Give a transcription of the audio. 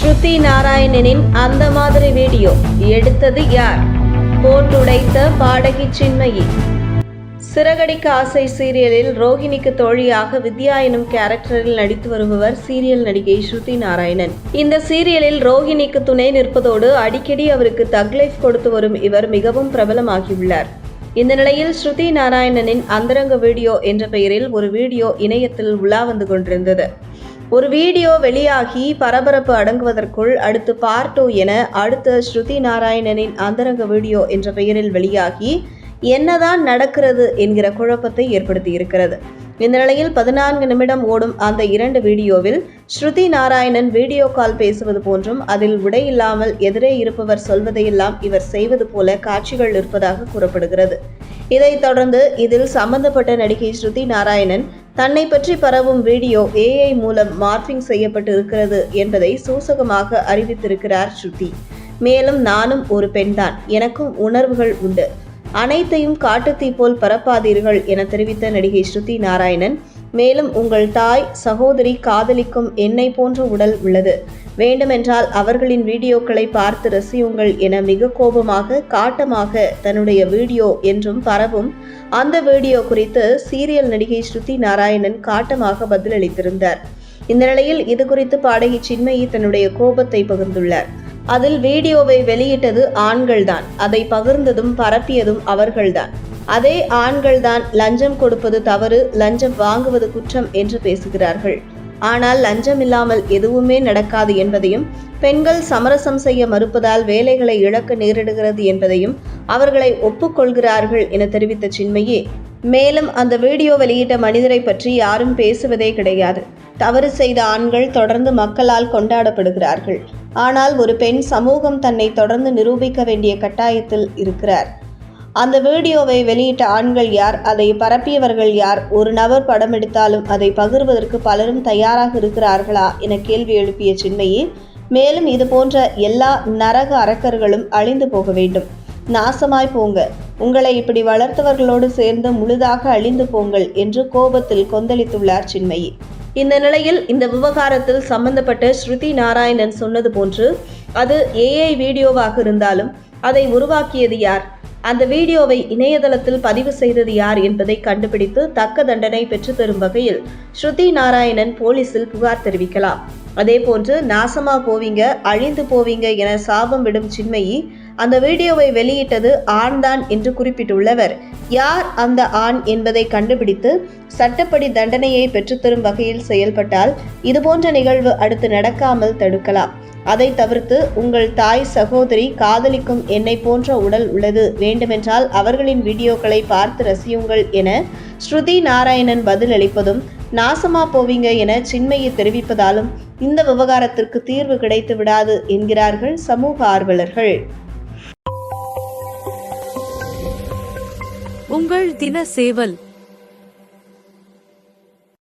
ஸ்ருதி நாராயணனின் அந்த மாதிரி வீடியோ எடுத்தது யார்? போட்டுடைத்த பாடகி சின்மயி. சிறகடிக்க ஆசை சீரியலில் ரோஹிணிக்கு தோழியாக வித்யா எனும் கேரக்டரில் நடித்து வருபவர் சீரியல் நடிகை ஸ்ருதி நாராயணன். இந்த சீரியலில் ரோஹிணிக்கு துணை நிற்பதோடு அடிக்கடி அவருக்கு தக் லைஃப் கொடுத்து வரும் இவர் மிகவும் பிரபலமாகியுள்ளார். இந்த நிலையில் ஸ்ருதி நாராயணனின் அந்தரங்க வீடியோ என்ற பெயரில் ஒரு வீடியோ இணையத்தில் உலா வந்து கொண்டிருந்தது. ஒரு வீடியோ வெளியாகி பரபரப்பு அடங்குவதற்குள் அடுத்து பார்ட் டூ என அடுத்த ஸ்ருதி நாராயணனின் அந்தரங்க வீடியோ என்ற பெயரில் வெளியாகி என்னதான் நடக்கிறது என்கிற குழப்பத்தை ஏற்படுத்தி இருக்கிறது இந்த நிலையில் பதினான்கு நிமிடம் ஓடும் அந்த இரண்டு வீடியோவில் ஸ்ருதி நாராயணன் வீடியோ கால் பேசுவது போன்றும் அதில் உடை இல்லாமல் எதிரே இருப்பவர் சொல்வதையெல்லாம் இவர் செய்வது போல காட்சிகள் இருப்பதாக கூறப்படுகிறது. இதைத் தொடர்ந்து இதில் சம்பந்தப்பட்ட நடிகை ஸ்ருதி நாராயணன் தன்னை பற்றி பரவும் வீடியோ ஏஐ மூலம் மார்பிங் செய்யப்பட்டு இருக்கிறது என்பதை சூசகமாக அறிவித்திருக்கிறார் ஸ்ருதி. மேலும் நானும் ஒரு பெண்தான். எனக்கும் உணர்வுகள் உண்டு. அனைத்தையும் காட்டுத்தீ போல் பரப்பாதீர்கள் என தெரிவித்த நடிகை ஸ்ருதி நாராயணன் மேலும் உங்கள் தாய் சகோதரி காதலிக்கும் என்னை போன்ற உடல் உள்ளது. வேண்டுமென்றால் அவர்களின் வீடியோக்களை பார்த்து ரசியுங்கள் என மிக கோபமாக காட்டமாக தன்னுடைய வீடியோ என்றும் பரவும். அந்த வீடியோ குறித்து சீரியல் நடிகை ஸ்ருதி நாராயணன் காட்டமாக பதிலளித்திருந்தார். இந்த நிலையில் இது குறித்து பாடகி சின்மயி தன்னுடைய கோபத்தை பகிர்ந்துள்ளார். அதில் வீடியோவை வெளியிட்டது ஆண்கள்தான். அதை பகிர்ந்ததும் பரப்பியதும் அவர்கள்தான். அதே ஆண்கள்தான் லஞ்சம் கொடுப்பது தவறு லஞ்சம் வாங்குவது குற்றம் என்று பேசுகிறார்கள். ஆனால் லஞ்சம் இல்லாமல் எதுவுமே நடக்காது என்பதையும் பெண்கள் சமரசம் செய்ய மறுப்பதால் வேலைகளை இழக்க நேரிடுகிறது என்பதையும் அவர்களை ஒப்புக்கொள்கிறார்கள் என தெரிவித்த சின்மையே மேலும் அந்த வீடியோ வெளியிட்ட மனிதரை பற்றி யாரும் பேசுவதே கிடையாது. தவறு செய்த ஆண்கள் தொடர்ந்து மக்களால் கொண்டாடப்படுகிறார்கள். ஆனால் ஒரு பெண் சமூகம் தன்னை தொடர்ந்து நிரூபிக்க வேண்டிய கட்டாயத்தில் இருக்கிறார். அந்த வீடியோவை வெளியிட்ட ஆண்கள் யார் அதை பரப்பியவர்கள் யார் ஒரு நபர் படம் எடுத்தாலும் அதை பகிர்வதற்கு பலரும் தயாராக இருக்கிறார்களா என கேள்வி எழுப்பிய சின்மையே மேலும் இது போன்ற எல்லா நரக அரக்கர்களும் அழிந்து போக வேண்டும். நாசமாய் போங்க. உங்களை இப்படி வளர்த்தவர்களோடு சேர்ந்து முழுதாக அழிந்து போங்கள் என்று கோபத்தில் கொந்தளித்துள்ளார் சின்மயி. இந்த நிலையில் இந்த விவகாரத்தில் சம்பந்தப்பட்ட ஸ்ருதி நாராயணன் சொன்னது போன்று அது ஏஐ வீடியோவாக இருந்தாலும் அதை உருவாக்கியது யார்? அந்த வீடியோவை இணையதளத்தில் பதிவு செய்தது யார் என்பதை கண்டுபிடித்து தக்க தண்டனை பெற்றுத்தரும் வகையில் ஸ்ருதி நாராயணன் போலீசில் புகார் தெரிவிக்கலாம். அதே போன்று நாசமா போவீங்க அழிந்து போவீங்க என சாபம் விடும் சின்மயி அந்த வீடியோவை வெளியிட்டது ஆண்தான் என்று குறிப்பிட்டுள்ளவர். யார் அந்த ஆண் என்பதை கண்டுபிடித்து சட்டப்படி தண்டனையை பெற்றுத்தரும் வகையில் செயல்பட்டால் இதுபோன்ற நிகழ்வு அடுத்து நடக்காமல் தடுக்கலாம். அதை தவிர்த்து உங்கள் தாய் சகோதரி காதலிக்கும் என்னை போன்ற உடல் உள்ளது. வேண்டுமென்றால் அவர்களின் வீடியோக்களை பார்த்து ரசியுங்கள் என ஸ்ருதி நாராயணன் பதிலளிப்பதும் நாசமா போவீங்க என சின்மையை தெரிவிப்பதாலும் இந்த விவகாரத்திற்கு தீர்வு கிடைத்து விடாது என்கிறார்கள் சமூக ஆர்வலர்கள். உங்கள் தின சேவல்